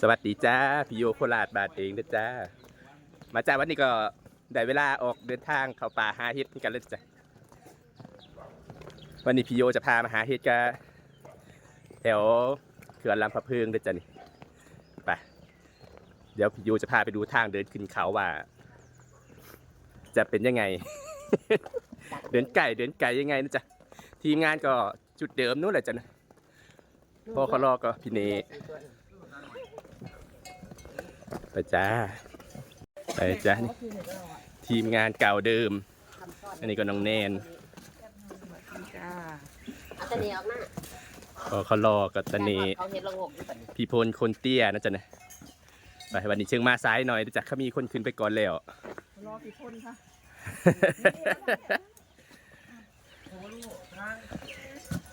สวัสดีจ้าพี่โยโคราชบาทเองนะจ้า มาจ้าวันนี้ก็ได้เวลาออกเดินทางเข้าป่าหาเห็ดกันเลยจ้ะวันนี้พี่โยจะพามาหาเห็ดกันแถวเขื่อนลำพะเพิงเลยจ้ะนี่ไปเดี๋ยวพี่โยจะพาไปดูทางเดินขึ้นเขาว่า จะเป็นยังไง เดินไก่เดินไก่ยังไงนะจ๊ะทีมงานก็จุดเดิมนู้นแหละจ้ะนะพอเขารอก็พี่เน ไปจ้า ไปจ้านี่ทีมงานเก่าเดิม อันนี้ก็น้องแนนจ้าเอาแตะเนียออกหน้าพอเขารอกับตะเนเขาเห็นระงกอยู่แบบนี้พี่พลคนเตี้ยนะจ๊ะนะไปวันนี้เชิงมาซ้ายหน่อยจ้ะเขามีคนขึ้นไปก่อนแล้วรอกี่คนคะ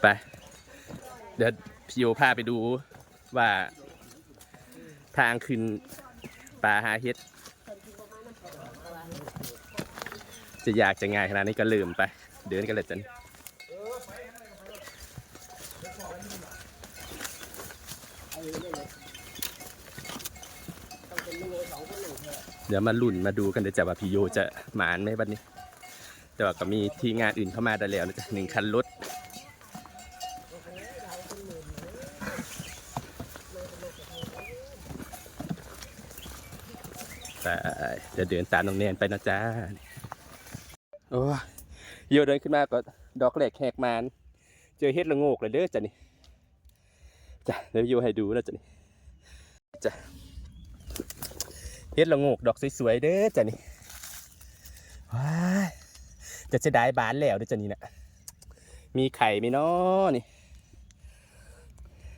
ไป เดี๋ยวพี่โยพาไปดูว่าทางขึ้น ป่าหาเฮ็ดจะอยากจะง่ายขนาดนี้ก็ลืมไป เดินกันเลยจันเดี๋ยวมาลุ่นมาดูกันเดี๋ยวจะว่าพี่โยจะหมานไหมวันนี้ แต่ว่าก็มีทีมงานอื่นเข้ามาได้แล้วนะจ๊ะหนึ่งคันรถ แต่เดี๋ยวเดินตามน้องแนนไปนะจ๊ะโอ้ยโยเดินขึ้นมาก็ดอกแหลกแหกมาน เจอเฮ็ดละโงกเลยเด้อจ้ะนี่จ้ะเดี๋ยวโยให้ดูนะจ้ะนี่จ้ะเฮ็ดละโงกดอกสวยๆเด้อจ้ะนี่ว้ายจะจะได้บานแล้วเด้อจ้ะนี่นะมีไข่ไหมนาะนี่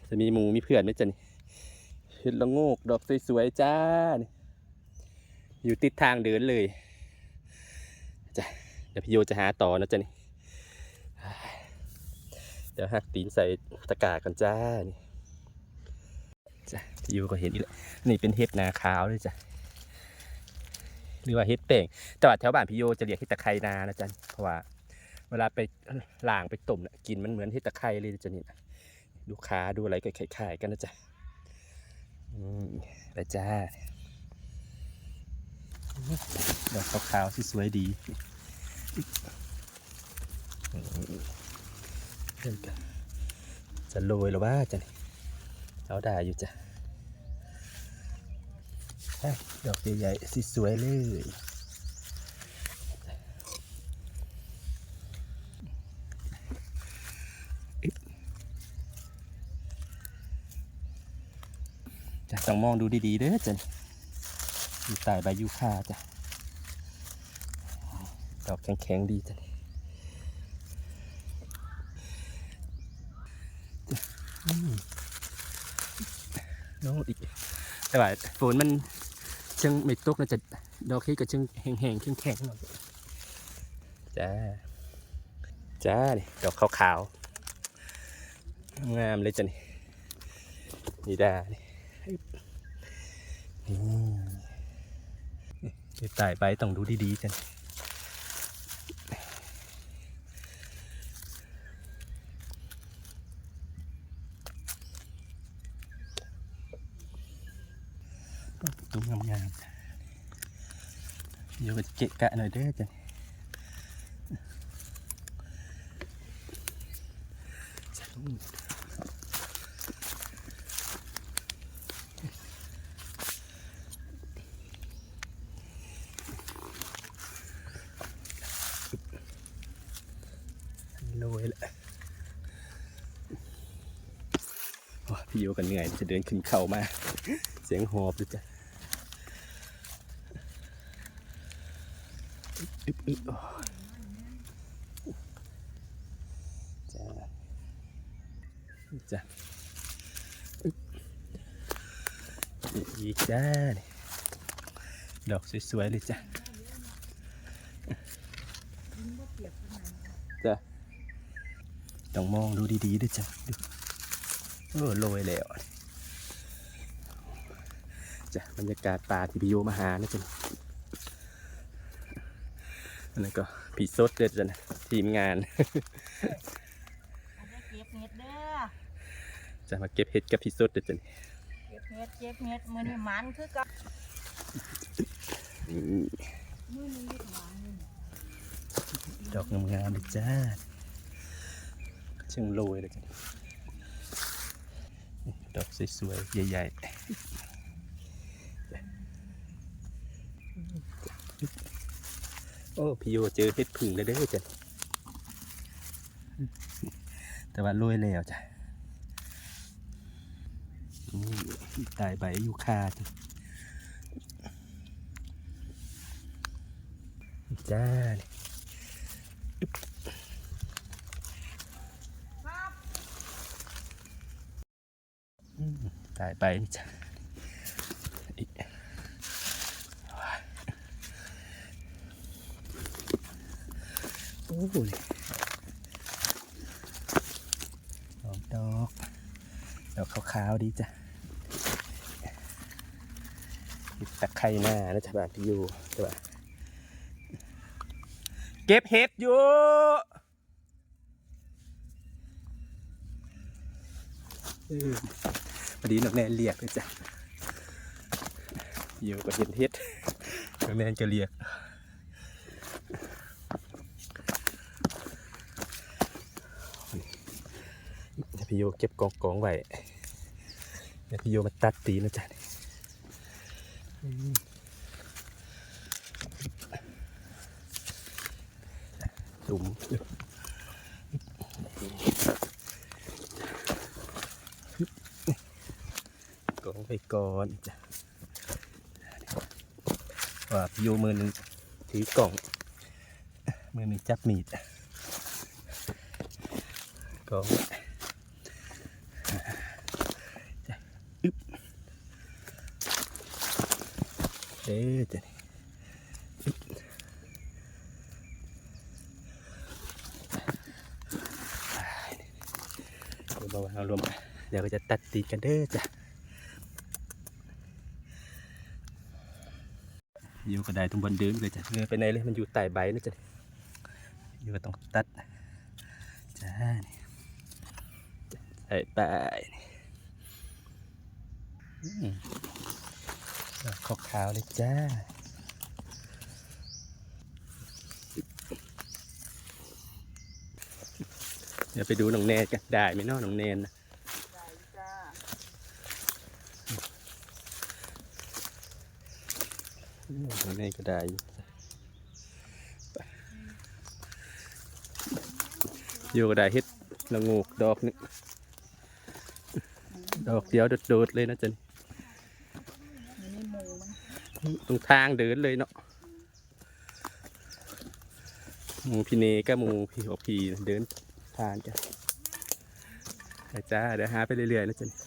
จะมีหมูมีเพื่อนไหมจ้ะนี่เฮ็ดละโงกดอกสวยๆจ้านี่ อยู่ติดทางเดินเลยจ้ะเดี๋ยวพี่โยจะหาต่อนะจ๊ะนี่ เดี๋ยวหักตีนใส่ตะกร้ากันจ้านี่จ้ะพี่โยก็เห็นอีกแล้วนี่เป็นเห็ดนาขาวเลยจ้ะหรือว่าเห็ดเป่งแต่ว่าแถวบ้านพี่โยจะเรียกเห็ดตะไคร่นานะจ๊ะเพราะว่า เวลาไปล่างไปต้มน่ะกินมันเหมือนเห็ดตะไคร่เลยจ้ะนี่ดูขาดูอะไรก็คล้ายๆกันนะจ๊ะอืมไปจ้า ดอกขาวๆที่สวยดีเริ่มจะจะโรยแล้วว่าจะนี่เอาได้อยู่จ้ะดอกใหญ่ๆสิสวยเลยจะต้องมองดูดีๆเด้อจ้ะ อยู่ใต้ใบยูคาจ้ะ ดอกแข็งๆดีจ้ะนี่อืมโน้อีก แต่ว่าฝนมันเชิงไม่ตกนะจะดอกเฮ็ดก็เชิงแห้งๆแข็งๆหน่อยจ้า จ้านี่ดอกขาวๆ งามเลยจ้ะนี่นี่ได้นี่นี่ นี่ตายไปต้องดูดีๆจ้ะนี่ตุ้มงามๆเดี๋ยวก็จะเกะกะหน่อยเด้อจ้ะโรยแหละโอ้ย พี่โยกันเหนื่อยจะเดินขึ้นเขามา เสียงหอบเลยจ้ะอึบอึบจ้าจ้าอึบอีกจ้านี่ดอกสวยๆเลยจ้ะจ้ะต้องมองดูดีๆด้วยจ้ะ ดูโอ้โรยแล้วจ้ะบรรยากาศป่าที่พิโยมาหานะจ๊ะอันนั้นก็ผีสดเด็ดจ้ะนะทีมงานอันนี้เก็บเห็ดเด้อจะมาเก็บเห็ดกับผีสดเด็ดจ้ะนี่เก็บเฮ็ดเจ็บเฮ็ดมือนี่มันคือกับนี่มือนี้หวานนี่ดอกงามๆเลยจ้าเชิงโรยเลยจ้ะ ดอกสวยๆ ใหญ่ ๆ โอ้พี่โยเจอเห็ดผึ่งแล้วเด้อจ้ะแต่ว่าโรยแล้วจ้ะนี่ตายใบยูคาจ้ะจ้านี่ อืมตายไปจ้ะโอ้ยดอกดอกดอกขาวๆดีจ้ะตะไคร่หน้านะจ๊ะบ้านพี่อยู่แต่ว่าเก็บเห็ดอยู่เออพอดีนักแนนเรียกเลยจ้ะอยู่ก็เห็นเท็ดนักแนนจะเรียกพี่โยเก็บกองกองไว้พี่โยมาตัดตีนนะจ๊ะอืมตุ่ม กองไปก่อนจ้ะ ว่าพี่โยมือหนึ่งถือกล่อง มือหนึ่งจับมีดกองจ้ะอึ๊บเด้อจ้ะอึ๊บเดี๋ยวเบาๆเอารวมเดี๋ยวก็จะตัดตีกันเด้อจ้ะ ก็ได้ตรงบนเดินเลยจ้ะเงยไปไหนเลยมันอยู่ใต้ใบนะจ๊ะอยู่ก็ต้องตัดจ้านี่ใส่ไปนี่อืมดอกขาวเลยจ้าเดี๋ยวไปดูน้องแนนกันได้ไหมเนาะน้องแนนนะ ได้จ้า อืมน้ก็ได้อยู่อยู่ก็ได้เฮ็ดละงูกดอกนึงดอกเดียวโดดๆเลยนะจันตรงทางเดินเลยเนาะหมูพี่เนก็หมูพี่อกพี่เดินทานจ้ะไปจ้าเดี๋ยวหาไปเรื่อยๆนะจ๊ะนี่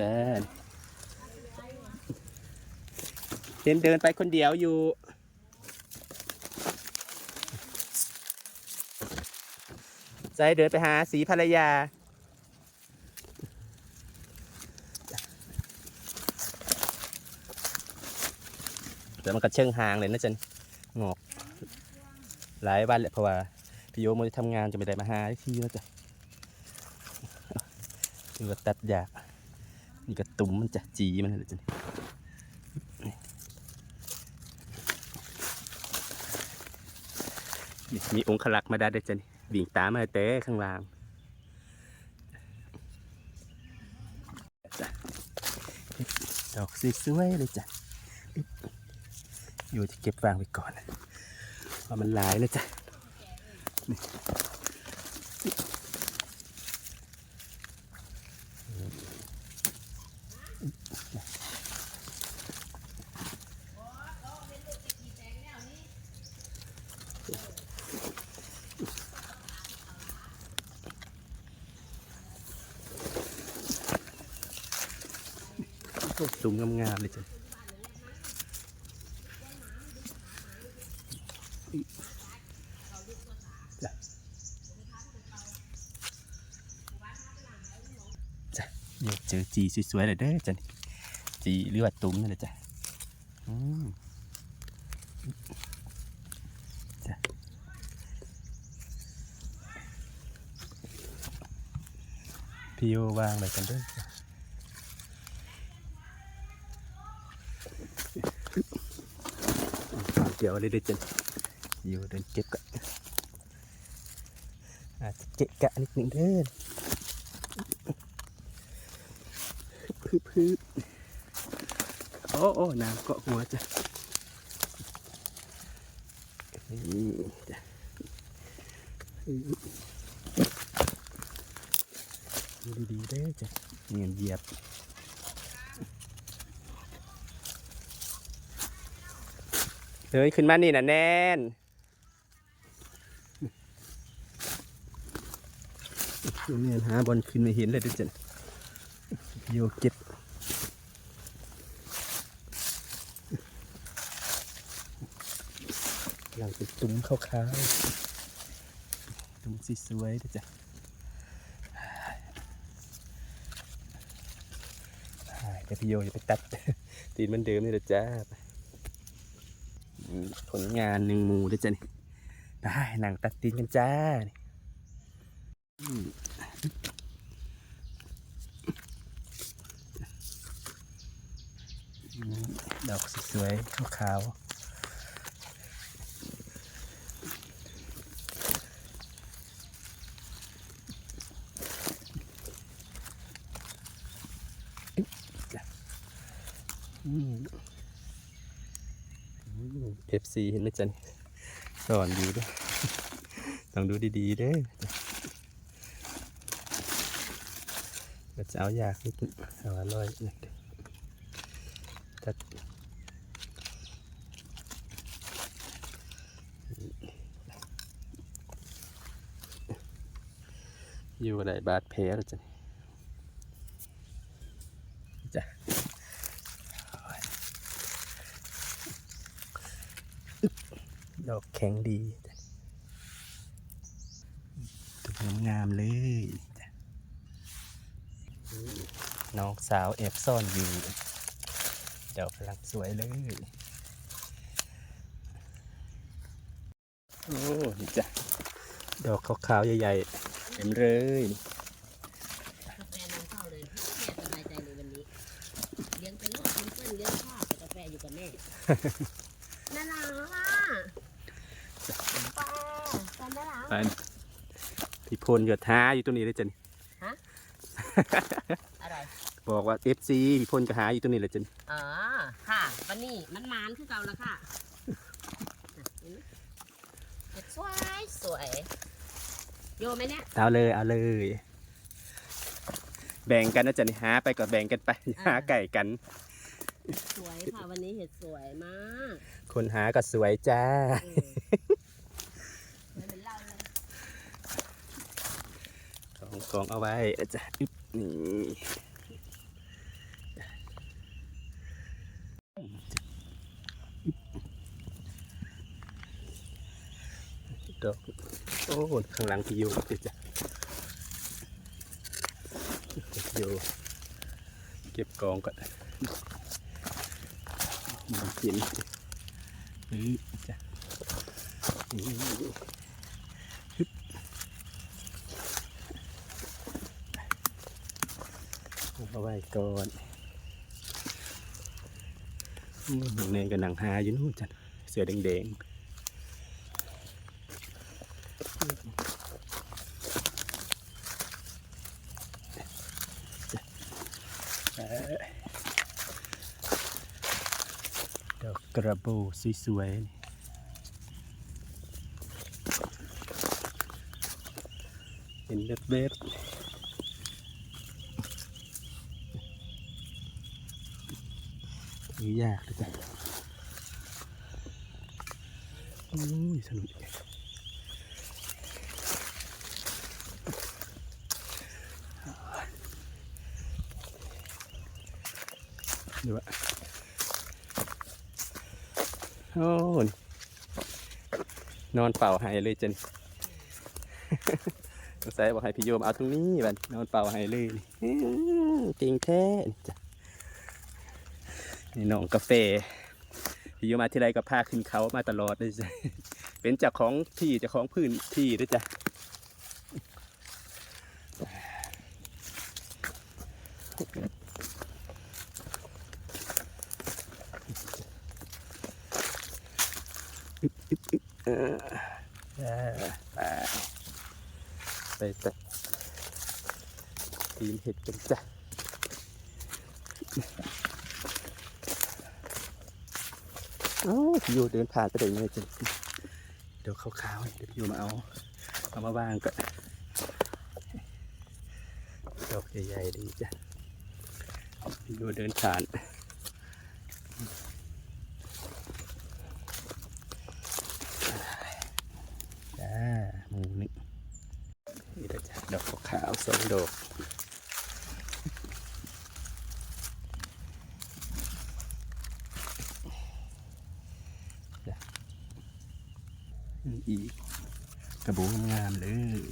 จ้าเห็นเดินไปคนเดียวอยู่ใจเดินไปหาสีภรรยา แต่มันก็เชิงห่างเลยนะจันงอก หลายวันแหละเพราะว่า พี่โยมันทำงานจะไม่ได้มาหาที่แล้วจ้ะคือว่าตัดยาก นี่ก็ตุ่มมันจะจีมันเลยจ้ะนี่มีองค์ขลักมาได้ด้วยจ้ะนี่วิ่งตามมาเต้ข้างล่างจ้ะดอกสวยๆเลยจ้ะอยู่จะเก็บวางไว้ก่อนเพราะมันหลายแล้วจ้ะ litter. Dạ. Dạ, giờ chờ chị xui xui này đấy chị. Chị lưu bạch túm này chị. Dạ. Pio vang này cần đấy. สวยๆเลยเด้อจ้ะนี่จีหรือว่าตุ่มนั่นอยู่เดินเก็บกันอาจจะเกะกะนิดหนึ่งเด้อพึบพึบโอ้โอ้น้ำเกาะหัวจ้ะนี่จ้ะดูดีๆเด้จ้ะเงียนเหยียบ ฮ้ยขึ้นมานี่นะแน่นเนี่ยหาบอลขึ้นไม่เห็นเลยดิจันโยเก็บหลังเป็นตุ้มขาวๆตุ้มสีสวยดิจ้ะเดี๋ยวพี่โยจะไปตัดตีนมันเดิมนี่เด้อจ้า ผลงานหนึ่งมูด้วยจ้ะนี่ได้หนังตัดตีนกันจ้าดอกสวยๆขาวอืม อฟซีเห็นไหมจันสอนอยู่ด้วยต้องดูดีๆเด้อเราจะเอาอยากนิดเอาอร่อยนิดนึงถ้าอยู่ในบาดแผลจ้ะจ้ะ ดอกแข็งดีจ้ะตัวงามๆเลยน้องสาวแอบซ่อนอยู่ดอกกำลังสวยเลยโอ้นี่จ้ะดอกขาวๆใหญ่ๆเต็มเลยกาแฟนำเข้าเลยแม่สบายใจเลยวันนี้เลี้ยงเป็นโรคซิมเลเลี้ยงข้าวแต่กาแฟอยู่กับแม่ น่ารักอะป้าป้าน่ารัก ไปพี่พลหยดท้าอยู่ตรงนี้เลยจันอะไรบอกว่า FC พี่พลก็หาอยู่ตรงนี้เลยจันอ๋อค่ะวันนี้มันมานคือเก่าแล้วค่ะเห็นไหมเห็ดสวยสวยโยไหมเนี่ยเอาเลยเอาเลย แบ่งกันนะจันหาไปก็แบ่งกันไปหาไก่กัน สวยค่ะวันนี้เห็ดสวยมาก คนหาก็สวยจ้า เออไม่เป็นเราเลย กองกองเอาไว้จ้ะอึ๊บนี่ดอกโอ้ข้างหลังพี่โยเลยจ้ะโยเก็บกองก่อนมันกินอือจ้ะนี่ฮึบเอาไว้ก่อนมน้องเนยกับนางหาอยู่นู่นจ้ะเสือแดงๆเอ้ยดอกกระโบสวยๆเห็นเว็บๆนี่ยากเลยจ้ะโอ้ย สนุกดูว่าโอ้นอนเป่าหายเลยจนสงสัยบอกให้พี่โยมเอาตรงนี้บันนอนเป่าหายเลยจริงแท้นี่นี่น้องกาแฟพี่โยมมาที่ไรก็พาขึ้นเขามาตลอดเลยจ้ะ เป็นจ้าของที่จ้าของพื้นที่ด้วยจ้ะไปไปตัดตีนเห็ดกันจ้ะเอ้าพี่โยเดินผ่านไปได้ยังไงจ้ะ ดี๋ยวขาวๆเดี๋ยวพี่มาเอาเอามาวางก็ดอกใหญ่ๆดีจ้ะพี่เดินผ่านจ้าหมูนี่นี่จ้ะดอกขาวสองดอกจ้ะนี่อีก กระโบงามๆเลย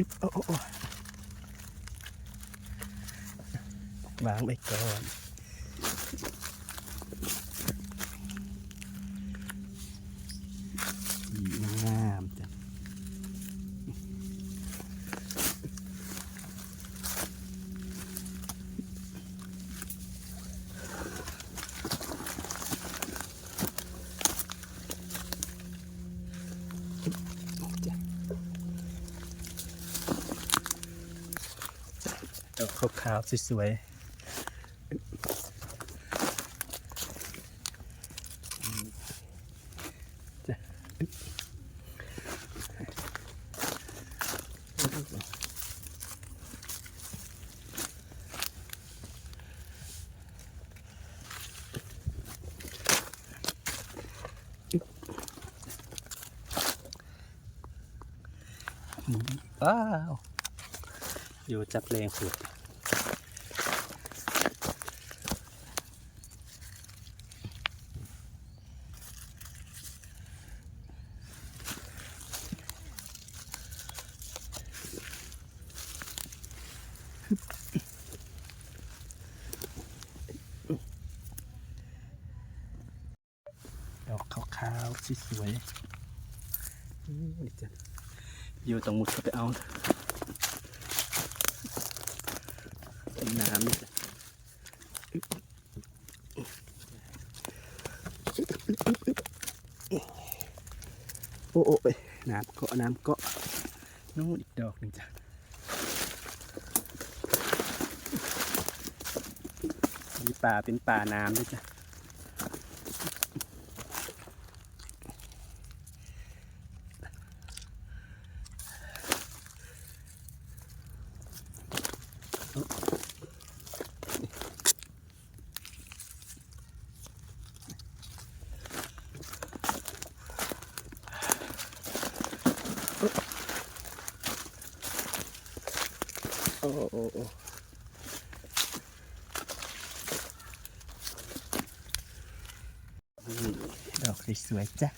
อึ๊บโอ้โอ้โอ้วางไปก่อนสีงามจ้ะจ้ะดอกขาวๆ สวยว้าว อยู่จับแรงสุด ดอกขาวๆสวยๆอืมนี่จ้ะอยู่ตรงมุดเข้าไปเอาน้ำนี่โอ้โอ้ไปน้ำเกาะน้ำเกาะนู่นอีกดอกหนึ่งจ้ะมีป่าเป็นป่าน้ำด้วยจ้ะ โอ้โอ้ดอกสวยๆจ้ะ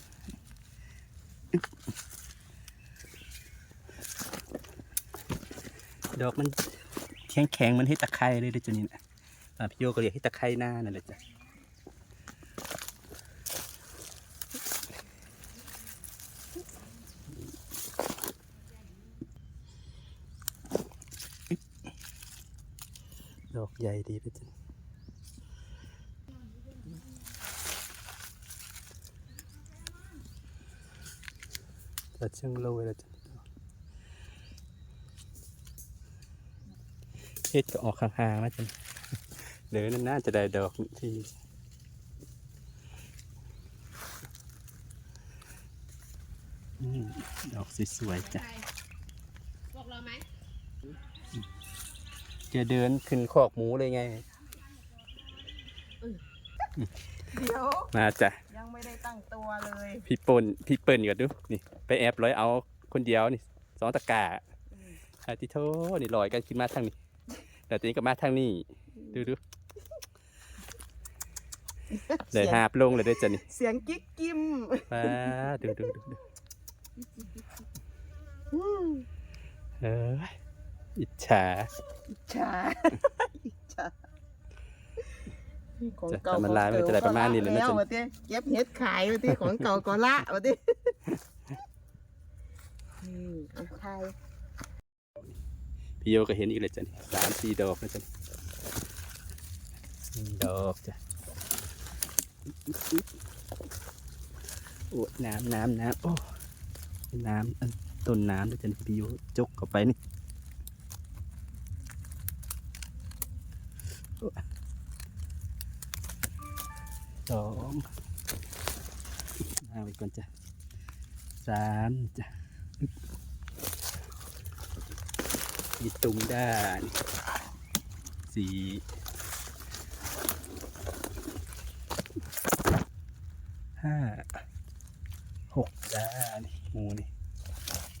ดอกมันแข็งแข็งมันให้ตะไคร้เลยเด้อจ้ะนี่นะพี่โยก็เรียกให้ตะไคร้หน้านั่นแหละจ้ะ ดอกใหญ่ดีเลยจ้ะจะเชิงโรยแล้วจ้ะเฮ็ดก็ออกห่างๆแล้วจ้ะเดี๋ยวนั้นน่าจะได้ดอกที่ดอกสวยๆจ้ะ บอกเราไหม จะเดินขึ้นคอกหมูเลยไง เดี๋ยวมาจ้ะ ยังไม่ได้ตั้งตัวเลยพี่ปนพี่เปิ้ลก่อนดู นี่ ไปแอบร้อยเอาคนเดียวนี่สองตะกร้าอาทิโทนี่ลอยกันขึ้นมาทางนี้เดี๋ยวตัวนี้ก็มาทางนี้ ดูดูเดี๋ยวหาบลงเลยเด้วยจ้ะนี่เสียงกิ๊กกิมป้าดูดูดูดูเออ อิจฉาอิจฉาอิจฉาของจะเก่าทำมันลายมันจะได้ประมาณนี้เลยนะแล้วจ๊ะวะเต้เก็บเห็ดขายวะเต้ของเก่าก็ละวะเต้นี่เอาไทยพี่โยก็เห็นอีกเลยจ้ะนี่สามสี่ดอกนะจ้ะนี่ดอกจ้ะโอ้น้ำน้ำน้ำโอ้น้ำอันต้นน้ำนะจ้ะนี่พี่โยจกเข้าไปนี่โอ้ สองเอาไปก่อนจ้ะสามจ้ะมีตุงด้านสี่ห้าหกด้านหมูนี่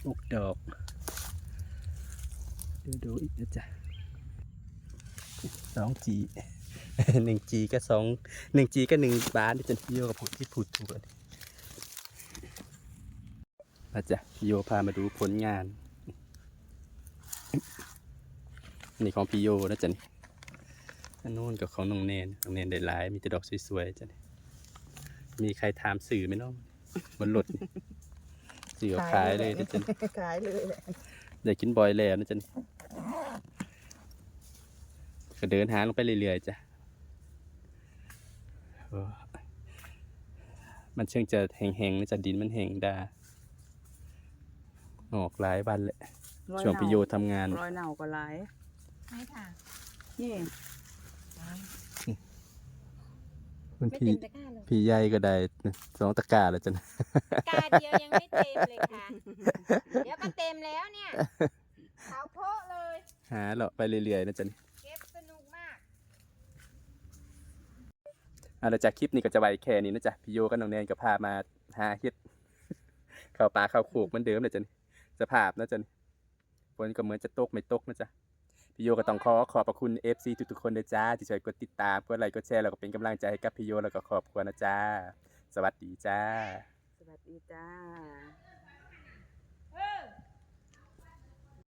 หกดอก ดูดูอีกนะจ๊ะ สองจีหนึ่งจีก็สองหนึ่งจีก็หนึ่งบาทนี่จนพี่โยกับผมที่พูดถูกเลยมาจ้ะพี่โยพามาดูผลงาน นี่ของพี่โยนะจ๊ะนี่อันนู้นกับของน้องเนนน้องเนนได้หลาย มีแต่ดอกสวยๆจ้ะนี่มีใครถามสื่อไหมน้องบนรถนี่สื่อเอาขายเลยนะจ๊ะนี่ขายเลยแหละได้กินบ่อยแล้วนะจ๊ะนี่ ก็เดินหาลงไปเรื่อยๆจ้ะโอ้มันเชิงจะแห้งๆนะจ๊ะดินมันแห้งดาออกหลายวันแหละร้อช่วงพี่โยเน่าทำงานร้อยเน่าก็หลายไม่ค่ะนี่คุณไม่พี่เต็มตะกร้าเลยพี่ใหญ่ก็ได้สองตะกร้าแล้วจ้ะนะกาเดียวยังไม่เต็มเลยค่ะ เดี๋ยวก็เต็มแล้วเนี่ยขาวโพะเลย หาเลาะไปเรื่อยๆนะจ๊ะนี่ เก็บสนุกมาก อะแล้วจากคลิปนี้ก็จะไว้แค่นี้นะจ๊ะพี่โยกับน้องแนนก็พามาหาเฮ็ดเข้าป่าเข้าโขกเหมือนเดิมเลยจ้ะนี่สภาพนะจ๊ะนี่ฝนก็เหมือนจะตกไม่ตกนะจ๊ะพี่โยก็ต้องขอขอบพระคุณ FC ทุกๆคนเลยจ้าที่ช่วยกดติดตามกดไลค์กดแชร์แล้วก็เป็นกำลังใจให้กับพี่โยแล้วก็ครอบครัวนะจ้าสวัสดีจ้า สวัสดีจ้า